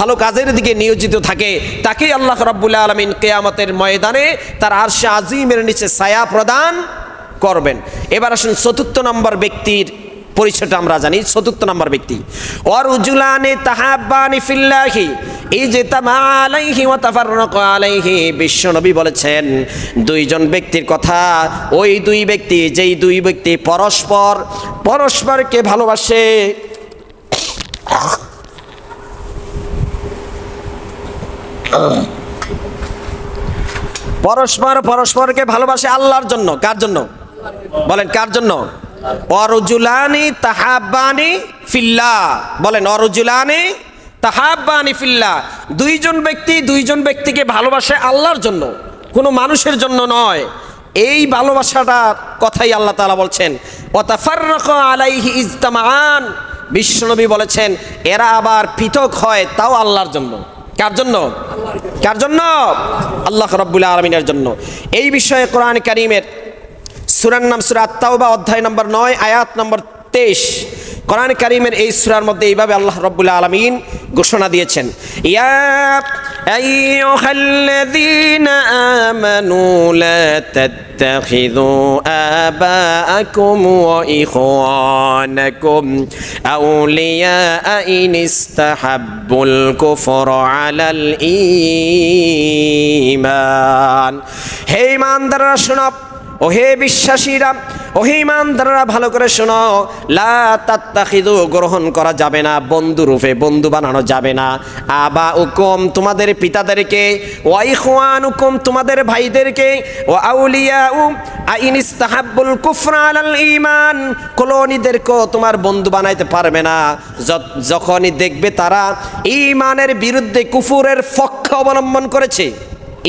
ভালো কাজের দিকে নিয়োজিত থাকে। তাকেই আল্লাহ রাব্বুল আলমিন কেয়ামতের ময়দানে তার আরশে আজিমের নিচে ছায়া প্রদান করবেন। এবার আসুন চতুর্থ নম্বর ব্যক্তির পরিচয়টা আমরা জানি। চতুর্থ নম্বর ব্যক্তি। অরুজুলানে তাহাব্বানি ফিল্লাহি এই যে আলাইহি ওয়া তাফাররাকু বিশ্বনবী বলেছেন, দুইজন ব্যক্তির কথা, ওই দুই ব্যক্তি যেই দুই ব্যক্তি পরস্পর, পরস্পরকে ভালোবাসে। পরস্পর পরস্পরকে ভালোবাসে আল্লাহর জন্য। কার জন্য? বলেন, কার জন্য? অরজুলানি তাহাব্বানি ফিল্লা। বলেন, অরজুলানি তাহাব্বানি ফিল্লা। দুইজন ব্যক্তি দুইজন ব্যক্তিকে ভালোবাসে আল্লাহর জন্য, কোনো মানুষের জন্য নয়। এই ভালোবাসাটার কথাই আল্লাহ তাআলা বলছেন ওয়াতাফাররাকু আলাইহি ইজতামান বিশ্বনবী বলেছেন, এরা আবার পৃথক হয় তাও আল্লাহর জন্য। কার জন্য? কার জন্য? আল্লাহ রব্বুল আলমিনের জন্য। এই বিষয়ে কোরআন করিমের সুরার নাম সুরা আত্মাউবা অধ্যায় নম্বর নয়, আয়াত নম্বর তেইশ, কোরআন করিমের এই সুরার মধ্যে এইভাবে আল্লাহ রব্বুল আলমিন ঘোষণা দিয়েছেন। ইয়া أيها الذين آمنوا لا تتخذوا آباءكم وإخوانكم أولياء إن استحبوا الكفر على الإيمان হে ইমানদাররা শোনো ও হে বিশ্বাসীরা ও হে ইমানদাররা ভালো করে শোনো, লা তাত্তাখিদু গ্রহণ করা যাবে না, বন্ধু রূপে বন্ধু বানানো যাবে না। আবা উকুম তোমাদের পিতাদেরকে ওয়াই খোয়ান উকুম তোমাদের ভাইদেরকে ও আউলিয়া উ আইন ইস্তাহাব্বুল কুফরা আলাল ঈমান, কলোনিদেরকেও তোমার বন্ধু বানাইতে পারবে না। যখনই দেখবে তারা ঈমানের বিরুদ্ধে কুফুরের পক্ষ অবলম্বন করেছে।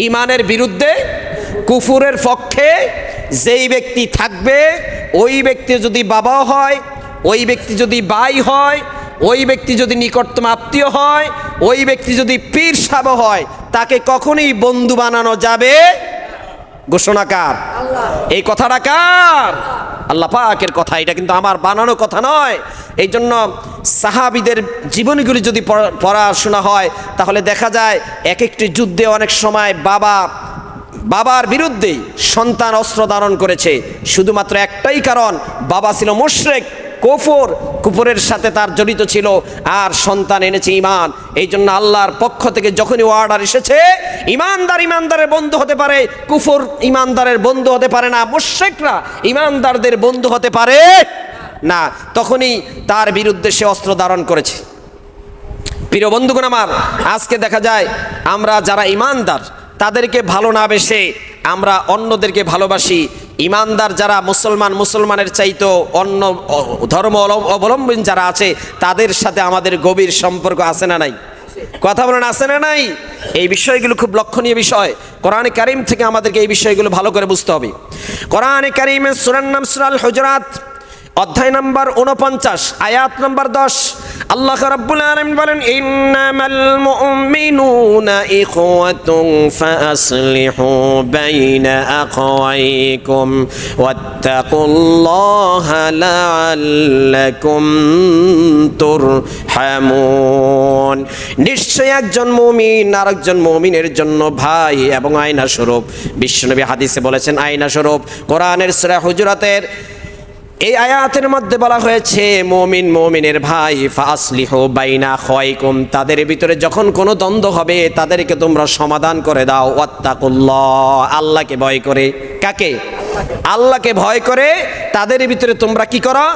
ঈমানের বিরুদ্ধে কুফুরের পক্ষে যেই ব্যক্তি থাকবে ওই ব্যক্তি যদি বাবাও হয় ওই ব্যক্তি যদি বাই হয় ওই ব্যক্তি যদি নিকটতম আত্মীয় হয় ওই ব্যক্তি যদি পীর সাব হয় তাকে কখনোই বন্ধু বানানো যাবে ঘোষণা কার? এই কথাটা কার? আল্লাহ পাকের কথা এটা কিন্তু আমার বানানো কথা নয়। এই জন্য সাহাবিদের জীবনীগুলি যদি পড়া- পড়াশোনা হয় তাহলে দেখা যায় এক একটি যুদ্ধে অনেক সময় বাবা বাবার বিরুদ্ধেই সন্তান অস্ত্র ধারণ করেছে। শুধুমাত্র একটাই কারণ, বাবা ছিল মুশরেক, কুফর, কুফরের সাথে তার জড়িত ছিল আর সন্তান এনেছে ইমান এই জন্য আল্লাহর পক্ষ থেকে যখনই অর্ডার এসেছে ইমানদার ইমানদারের বন্ধু হতে পারে, কুফর ইমানদারের বন্ধু হতে পারে না, মুশরেকরা ইমানদারদের বন্ধু হতে পারে না, তখনই তার বিরুদ্ধে সে অস্ত্র ধারণ করেছে। প্রিয় বন্ধুগণ আমার, আজকে দেখা যায় আমরা যারা ইমানদার তাদেরকে ভালো না বেসে আমরা অন্যদেরকে ভালোবাসি। ইমানদার যারা মুসলমান, মুসলমানের চাইতো অন্য ধর্ম অবলম- অবলম্বন যারা আছে, তাদের সাথে আমাদের গভীর সম্পর্ক আছে না নাই? কথা বলেন, আছে না নাই? এই বিষয়গুলো খুব লক্ষণীয় বিষয়। কোরআনে কারিম থেকে আমাদেরকে এই বিষয়গুলো ভালো করে বুঝতে হবে। কোরআনে কারিমের সুরান নাম, সুরাল হজরাত, অধ্যায় নম্বর উনপঞ্চাশ আয়াত নম্বর দশ আল্লাহ রাব্বুল আলামিন বলেন, ইন্নামাল মুমিনুনা ইখওয়াতুন ফাসলিহু বাইনা আখওয়াইকুম ওয়াত্তাকুল্লাহা লাআল্লাকুম তুরহামুন। নিশ্চয় একজন মুমিন আরেকজন মুমিনের জন্য ভাই এবং আয়না স্বরূপ বিশ্বনবী হাদিসে বলেছেন আয়না স্বরূপ কোরআনের সূরা হুজুরাতের এই আয়াতের মধ্যে বলা হয়েছে, মমিন মমিনের ভাই ফাসলিহ বাইনা খয়কুম তাদের ভিতরে যখন কোনো দ্বন্দ্ব হবে, তাদেরকে তোমরা সমাধান করে দাও, ওয়াত্তাকুল্লাহ, আল্লাহকে ভয় করে। কাকে? আল্লাহকে ভয় করে, তাদের ভিতরে তোমরা কি করো?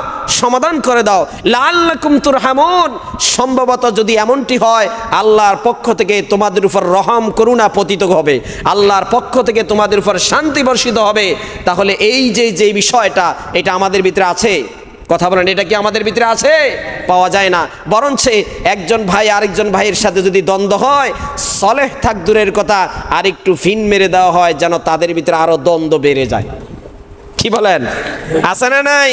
সমাধান করে দাও। লাল্লাকুম তুরহামুন। সম্ভবত যদি এমনটি হয়, আল্লাহর পক্ষ থেকে তোমাদের উপর রহম, করুণা পতিত হবে। আল্লাহর পক্ষ থেকে তোমাদের উপর শান্তি বর্ষিত হবে। তাহলে এই যে যে বিষয়টা, এটা আমাদের ভিতরে আছে। কথা বলেন, এটা কি আমাদের ভিতরে আছে? পাওয়া যায় না। বরঞ্চ একজন ভাই আরেকজন ভাইয়ের সাথে যদি দ্বন্দ্ব হয়, সলেহ থাক দূরের কথা আর একটু ফিন মেরে দেওয়া হয়, যেন তাদের ভিতরে আরও দ্বন্দ্ব বেড়ে যায়। কি বলেন? আছে না নাই?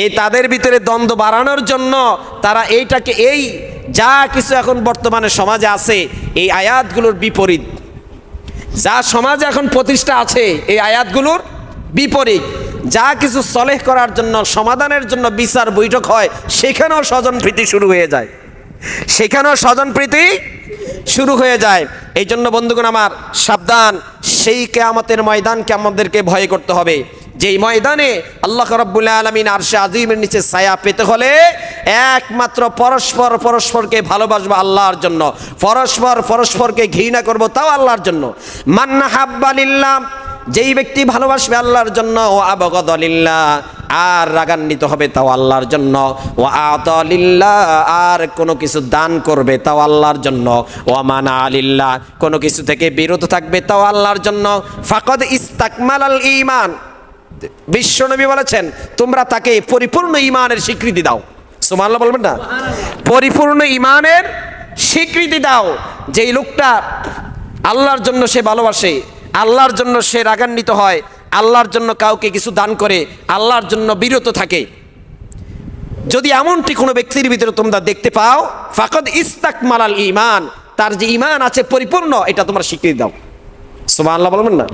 এই তাদের ভিতরে দ্বন্দ্ব বাড়ানোর জন্য তারা এইটাকে, এই যা কিছু এখন বর্তমানে সমাজে আছে, এই আয়াতগুলোর বিপরীত। যা সমাজে এখন প্রতিষ্ঠা আছে, এই আয়াতগুলোর বিপরীত। যা কিছু সলেহ করার জন্য, সমাধানের জন্য বিচার বৈঠক হয়, সেখানেও স্বজন প্রীতি শুরু হয়ে যায়। সেখানেও স্বজনপ্রীতি শুরু হয়ে যায়। এই জন্য বন্ধুগণ আমার সাবধান, সেই কেয়ামতের ময়দানকে আমাদেরকে ভয় করতে হবে। যেই ময়দানে আল্লাহ রব্বুল আলমিন আরশে আজিমের নিচে ছায়া পেতে হলে একমাত্র পরস্পর পরস্পরকে ভালোবাসবো আল্লাহর জন্য। পরস্পর পরস্পরকে ঘৃণা করব তাও আল্লাহর জন্য। মান্না হাব্বালিল্লাহ যেই ব্যক্তি ভালোবাসবে আল্লাহর জন্য, ও আবগদলিল্লাহ আর রাগান্বিত হবে তাও আল্লাহর জন্য। ও আতলিল্লাহ আর কোনো কিছু দান করবে তাও আল্লাহর জন্য। ও মানা আলিল্লাহ কোনো কিছু থেকে বিরত থাকবে তাও আল্লাহর জন্য। ফাকদ ইস্তাকমাল আল ইমান বিশ্বনবী বলেছেন তোমরা তাকে পরিপূর্ণ ইমানের স্বীকৃতি দাও। সুমাল্লাহ বলবেন না? পরিপূর্ণ ইমানের স্বীকৃতি দাও। যেই লোকটা আল্লাহর জন্য সে ভালোবাসে আল্লাহর জন্য সে রাগান্বিত হয় আল্লাহর জন্য কাউকে কিছু দান করে আল্লাহর জন্য বিরত থাকে। যদি এমনটি কোনো ব্যক্তির ভিতরে তোমরা দেখতে পাও ফাকদ ইস্তাক মালাল ইমান তার যে ইমান আছে পরিপূর্ণ এটা তোমরা স্বীকৃতি দাও। সুবাহ আল্লাহ বলবেন না?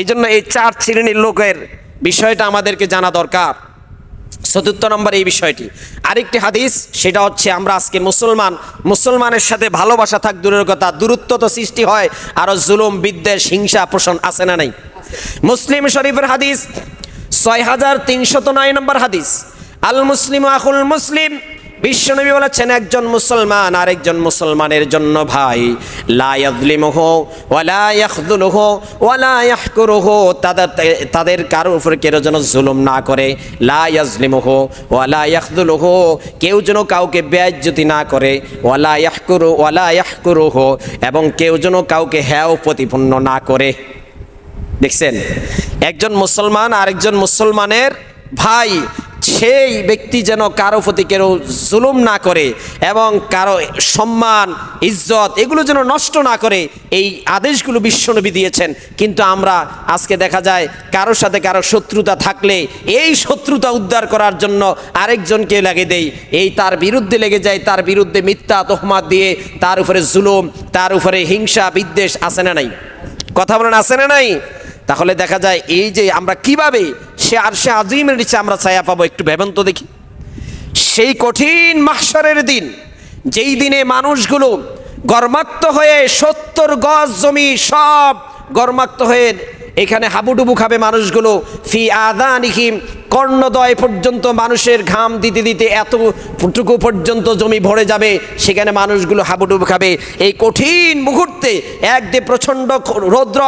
এই জন্য এই চার শ্রেণির লোকের বিষয়টা আমাদেরকে জানা দরকার। চতুর্থ নম্বর এই বিষয়টি। আরেকটি হাদিস, সেটা হচ্ছে আমরা আজকে মুসলমান, মুসলমানের সাথে ভালোবাসা থাক, দূরের কথা, দূরত্ব তো সৃষ্টি হয় আরও জুলুম, বিদ্বেষ, হিংসা, পোষণ আছে না নাই? মুসলিম শরীফের হাদিস, ছয় হাজার তিনশত নয় নম্বর হাদিস, আল মুসলিম আখুল মুসলিম বিশ্বনবী বলেছেন, একজন মুসলমান আরেকজন মুসলমানের জন্য ভাই, লা ইয়াযলিমুহু ওয়ালা ইয়াখযুলুহু ওয়ালা ইয়াহকুরুহু। তাদের তাদের কারোর উপর কেউ যেন জুলুম না করে, লা ইয়াযলিমুহু ওয়ালা ইয়াখযুলুহু কেউ যেন কাউকে বেইজ্জতি না করে ওয়ালা ইয়াহকুরু ওয়ালা ইয়াহকুরুহু। এবং কেউ যেন কাউকে হেয় প্রতিপন্ন না করে। দেখছেন? একজন মুসলমান আরেকজন মুসলমানের ভাই সেই ব্যক্তি যেন কারও প্রতি কেউ জুলুম না করে এবং কারও সম্মান, ইজ্জত এগুলো যেন নষ্ট না করে, এই আদেশগুলো বিশ্বনবী দিয়েছেন। কিন্তু আমরা আজকে দেখা যায় কারোর সাথে কারও শত্রুতা থাকলে এই শত্রুতা উদ্ধার করার জন্য আরেকজনকে লাগে দেই। এই তার বিরুদ্ধে লেগে যায়, তার বিরুদ্ধে মিথ্যা তহমাত দিয়ে তার উপরে জুলুম, তার উপরে হিংসা, বিদ্বেষ আছে না নাই? কথা বলেন, আছে না নাই? তাহলে দেখা যায় এই যে আমরা কীভাবে সে আর সে আজিমের নিচে আমরা ছায়া পাবো, একটু ভেবেন তো দেখি। সেই কঠিন মাহসরের দিন, যেই দিনে মানুষগুলো গর্মাক্ত হয়ে সত্তর গজ জমি সব গর্মাক্ত হয়ে এখানে হাবুডুবু খাবে মানুষগুলো, ফি আদা আদানিহিম কর্ণদয় পর্যন্ত মানুষের ঘাম দিতে দিতে এতটুকু পর্যন্ত জমি ভরে যাবে, সেখানে মানুষগুলো হাবুডুবু খাবে। এই কঠিন মুহূর্তে একদে প্রচণ্ড রৌদ্র,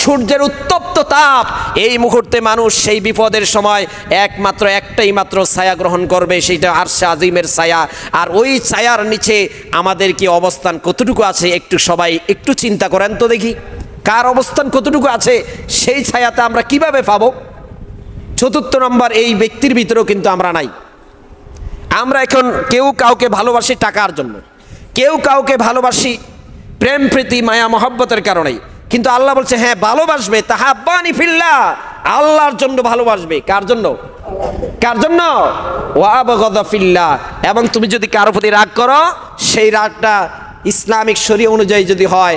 সূর্যের উত্তপ্ত তাপ, এই মুহূর্তে মানুষ সেই বিপদের সময় একমাত্র একটাই মাত্র ছায়া গ্রহণ করবে সেইটা আরশে আজিমের ছায়া। আর ওই ছায়ার নিচে আমাদের কি অবস্থান কতটুকু আছে, একটু সবাই একটু চিন্তা করেন তো দেখি। কার অবস্থান কতটুকু আছে, সেই ছায়াতে আমরা কীভাবে পাবো? চতুর্থ নম্বর, এই ব্যক্তির ভিতরেও কিন্তু আমরা নাই। আমরা এখন কেউ কাউকে ভালোবাসি টাকার জন্য। কেউ কাউকে ভালোবাসি প্রেম, প্রীতি, মায়া, মহব্বতের কারণেই। কিন্তু আল্লাহ বলছে হ্যাঁ ভালোবাসবে, তাহাব্বানি ফিল্লা আল্লাহর জন্য ভালোবাসবে। কার জন্য? কার জন্য? ফিল্লা এবং তুমি যদি কারও প্রতি রাগ করো, সেই রাগটা ইসলামিক শরীয় অনুযায়ী যদি হয়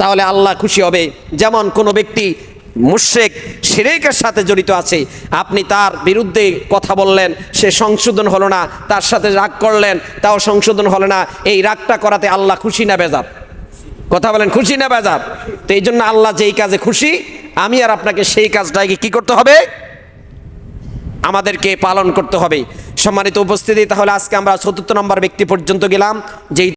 তাহলে আল্লাহ খুশি হবে। যেমন কোনো ব্যক্তি মুশেক শিরেকের সাথে জড়িত আছে। আপনি তার বিরুদ্ধে কথা বললেন, সে সংশোধন হলো না, তার সাথে রাগ করলেন, তাও সংশোধন হলো না। এই রাগটা করাতে আল্লাহ খুশি না বেজার? কথা বলেন, খুশি না বেজার? তো এই জন্য আল্লাহ যেই কাজে খুশি, আমি আর আপনাকে সেই কাজটাকে কি করতে হবে? আমাদেরকে পালন করতে হবে। সম্মানিত উপস্থিতি, তাহলে আজকে আমরা চতুর্থ নম্বর ব্যক্তি পর্যন্ত গেলাম, যেই